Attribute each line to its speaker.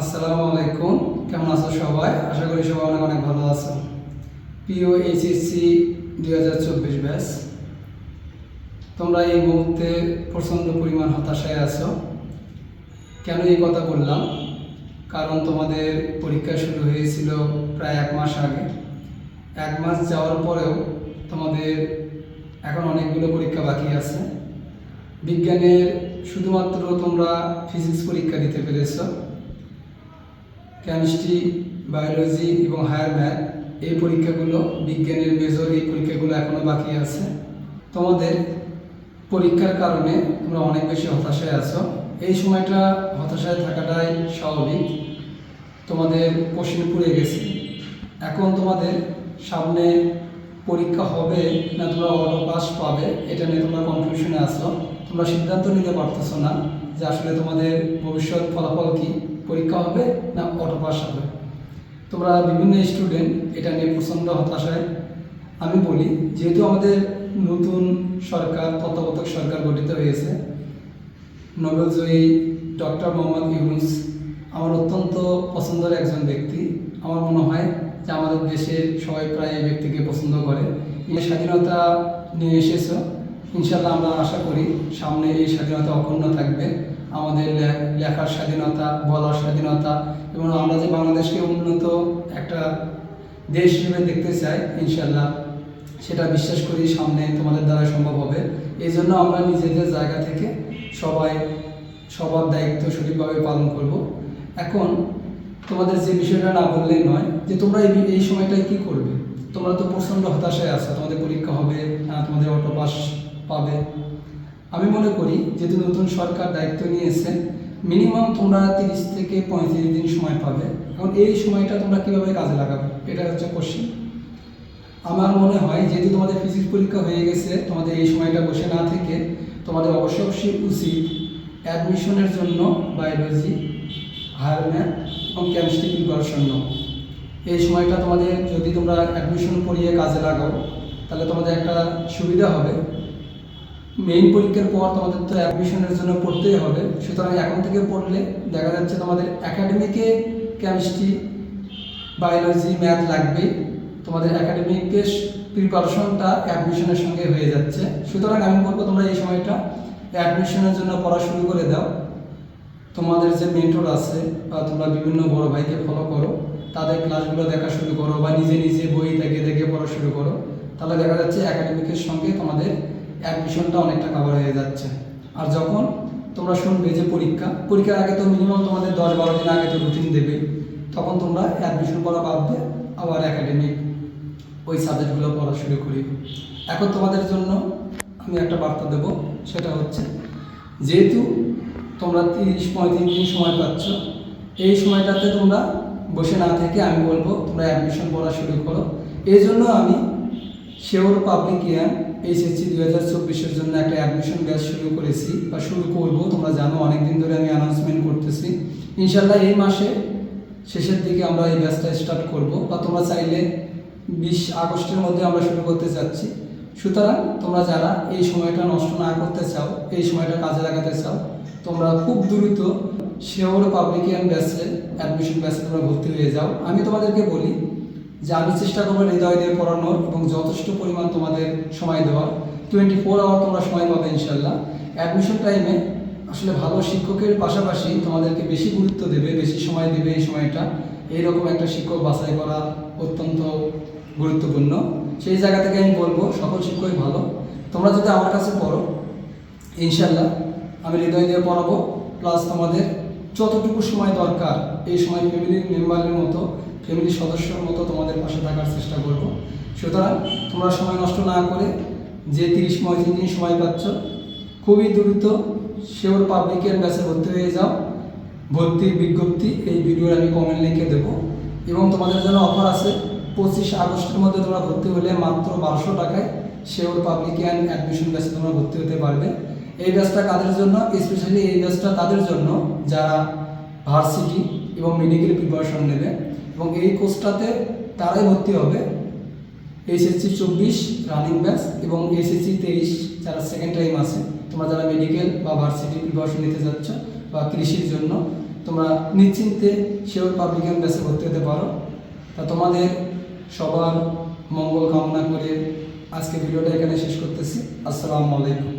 Speaker 1: আসসালামু আলাইকুম। কেমন আছো সবাই? আশা করি সবাই অনেক অনেক ভালো আছো প্রিয় এইচএসসি দুই হাজার চব্বিশ ব্যাস তোমরা এই মুহূর্তে প্রচণ্ড পরিমাণ হতাশায় আছো। কেন এই কথা বললাম? কারণ তোমাদের পরীক্ষা শুরু হয়েছিল প্রায় এক মাস আগে। এক মাস যাওয়ার পরেও তোমাদের এখন অনেকগুলো পরীক্ষা বাকি আছে। বিজ্ঞানের শুধুমাত্র তোমরা ফিজিক্স পরীক্ষা দিতে পেরেছ। কেমিস্ট্রি বায়োলজি এবং হায়ার ম্যাথ এই পরীক্ষাগুলো, বিজ্ঞানের মেজর এই পরীক্ষাগুলো এখনও বাকি আছে। তোমাদের পরীক্ষার কারণে তোমরা অনেক বেশি হতাশায় আছো। এই সময়টা হতাশায় থাকাটাই স্বাভাবিক। তোমাদের কোশ্চেন পুড়ে গেছে। এখন তোমাদের সামনে পরীক্ষা হবে না তোমরা অটো পাস পাবে, এটা নিয়ে তোমরা কনফিউশনে আসো তোমরা সিদ্ধান্ত নিতে পারতেছো না যে আসলে তোমাদের ভবিষ্যৎ ফলাফল কি। পরীক্ষা হবে না অটো পাস হবে। তোমরা বিভিন্ন স্টুডেন্ট এটা নিয়ে প্রচণ্ড হতাশায় আমি বলি, যেহেতু আমাদের নতুন সরকার, তত্ত্বাবধায়ক সরকার গঠিত হয়েছে, নোবেলজয়ী ডক্টর মোহাম্মদ ইউনুস আমার অত্যন্ত পছন্দের একজন ব্যক্তি। আমার মনে হয় যে আমাদের দেশের সবাই প্রায় এই ব্যক্তিকে পছন্দ করে। এই স্বাধীনতা নিয়ে এসেছ। ইনশাল্লাহ আমরা আশা করি সামনে এই স্বাধীনতা অক্ষুণ্ণ থাকবে। আমাদের লেখার স্বাধীনতা, বলার স্বাধীনতা এবং আমরা যে বাংলাদেশকে উন্নত একটা দেশ হিসেবে দেখতে চাই ইনশাল্লাহ সেটা বিশ্বাস করি সামনে তোমাদের দ্বারা সম্ভব হবে। এই জন্য আমরা নিজেদের জায়গা থেকে সবাই, সবার দায়িত্ব সঠিকভাবে পালন করব। এখন তোমাদের যে বিষয়টা না বললেই নয়, যে তোমরা এই এই সময়টায় কী করবে? তোমরা তো প্রচণ্ড হতাশায় আছো, তোমাদের পরীক্ষা হবে তোমাদের অটো পাস পাবে। আমি মনে করি যেহেতু নতুন সরকার দায়িত্ব নিয়েছে, মিনিমাম তোমরা তিরিশ থেকে পঁয়ত্রিশ দিন সময় পাবে। এখন এই সময়টা তোমরা কীভাবে কাজে লাগাবে? এটা হচ্ছে কোশ্চেন আমার মনে হয় যেহেতু তোমাদের ফিজিক্স পরীক্ষা হয়ে গেছে, তোমাদের এই সময়টা বসে না থেকে তোমাদের অবশ্যই অবশ্যই উচিত অ্যাডমিশনের জন্য বায়োলজি হায়ার ম্যাথ এবং কেমিস্ট্রি প্রিপারেশন নাও এই সময়টা তোমাদের যদি তোমরা অ্যাডমিশন করিয়ে কাজে লাগাও, তাহলে তোমাদের একটা সুবিধা হবে। মেইন পরীক্ষার পর তোমাদের তো অ্যাডমিশনের জন্য পড়তেই হবে। সুতরাং এখন থেকে পড়লে দেখা যাচ্ছে তোমাদের একাডেমিকে কেমিস্ট্রি বায়োলজি ম্যাথ লাগবে। তোমাদের একাডেমিকের প্রিপারেশনটা অ্যাডমিশনের সঙ্গে হয়ে যাচ্ছে। সুতরাং আমি বলব তোমরা এই সময়টা অ্যাডমিশনের জন্য পড়া শুরু করে দাও। তোমাদের যে মেন্টর আছে বা তোমরা বিভিন্ন বড় ভাইকে ফলো করো, তাদের ক্লাসগুলো দেখা শুরু করো বা নিজে নিজে বই থেকে দেখে পড়া শুরু করো। তাহলে দেখা যাচ্ছে একাডেমিকের সঙ্গে তোমাদের অ্যাডমিশনটা অনেকটা কভার হয়ে যাচ্ছে। আর যখন তোমরা শুনবে যে পরীক্ষা, পরীক্ষার আগে তো মিনিমাম তোমাদের দশ বারো দিন আগে তো রুটিন দেবে। তখন তোমরা অ্যাডমিশন করা বাদ দিয়ে আবার একাডেমিক ওই সাবজেক্টগুলো পড়া শুরু করি এখন তোমাদের জন্য আমি একটা বার্তা দেব, সেটা হচ্ছে যেহেতু তোমরা তিরিশ পঁয়ত্রিশ দিন সময় পাচ্ছ, এই সময়টাতে তোমরা বসে না থেকে আমি বলব তোমরা অ্যাডমিশন পড়া শুরু করো। এই জন্য আমি শেওর পাবলিক ইয়ার এইচএসসি দুই হাজার চব্বিশের জন্য একটা অ্যাডমিশন ব্যাচ শুরু করেছি বা শুরু করব। তোমরা জানো অনেক দিন ধরে আমি অ্যানাউন্সমেন্ট করতেছি। ইনশাল্লাহ এই মাসে শেষের দিকে আমরা এই ব্যাচটা স্টার্ট করব। বা তোমরা চাইলে বিশ আগস্টের মধ্যে আমরা শুরু করতে চাচ্ছি। সুতরাং তোমরা যারা এই সময়টা নষ্ট না করতে চাও, এই সময়টা কাজে লাগাতে চাও, তোমরা খুব দ্রুত শেওর পাবলিকিয়ান ব্যাচে অ্যাডমিশন ব্যাচে তোমরা ভর্তি হয়ে যাও। আমি তোমাদেরকে বলি যে আমি চেষ্টা করব হৃদয় দিয়ে পড়ানোর এবং যথেষ্ট পরিমাণ তোমাদের সময় দেওয়ার। টোয়েন্টি ফোর আওয়ার তোমরা সময় পাবে ইনশাল্লাহ অ্যাডমিশন টাইমে আসলে ভালো শিক্ষকের পাশাপাশি তোমাদেরকে বেশি গুরুত্ব দেবে, বেশি সময় দেবে এই সময়টা। এইরকম একটা শিক্ষক বাছাই করা অত্যন্ত গুরুত্বপূর্ণ। সেই জায়গা থেকে আমি বলব, সকল শিক্ষকই ভালো। তোমরা যদি আমার কাছে পড়ো ইনশাল্লাহ আমি হৃদয় দিয়ে পড়াবো। প্লাস তোমাদের যতটুকু সময় দরকার, এই সময় ফ্যামিলির মেম্বারের মতো ফ্যামিলির সদস্যর মতো তোমাদের পাশে থাকার চেষ্টা করব। সুতরাং তোমরা সময় নষ্ট না করে যে তিরিশ পঁয়ত্রিশ দিন সময় পাচ্ছ, খুবই দ্রুত শিওর পাবলিকের ব্যাচে ভর্তি হয়ে যাও। ভর্তির বিজ্ঞপ্তি এই ভিডিওর আমি কমেন্ট লিখে দেবো। এবং তোমাদের জন্য অফার আছে, পঁচিশ আগস্টের মধ্যে তোমরা ভর্তি হলে মাত্র বারোশো টাকায় শিওর পাবলিকিয়ান অ্যাডমিশন ব্যাচে তোমরা ভর্তি হতে পারবে। এই ব্যাচটা কাদের জন্য? স্পেশালি এই ব্যাচটা তাদের জন্য যারা ভার্সিটি এবং মেডিকেল প্রিপারেশন নেবে। এবং এই কোর্সটাতে তারাই ভর্তি হবে এইচএসসি চব্বিশ রানিং ব্যাচ এবং এইচএসসি তেইশ যারা সেকেন্ড টাইম আছে। তোমরা যারা মেডিকেল বা ভার্সিটি প্রিপারেশন নিতে যাচ্ছ বা কৃষির জন্য, তোমরা নিশ্চিন্তে শিওর পাবলিকের ব্যাচে ভর্তি হতে পারো। তা তোমাদের সবার মঙ্গল কামনা করে আজকে ভিডিওটা এখানে শেষ করতেছি। আসসালামু আলাইকুম।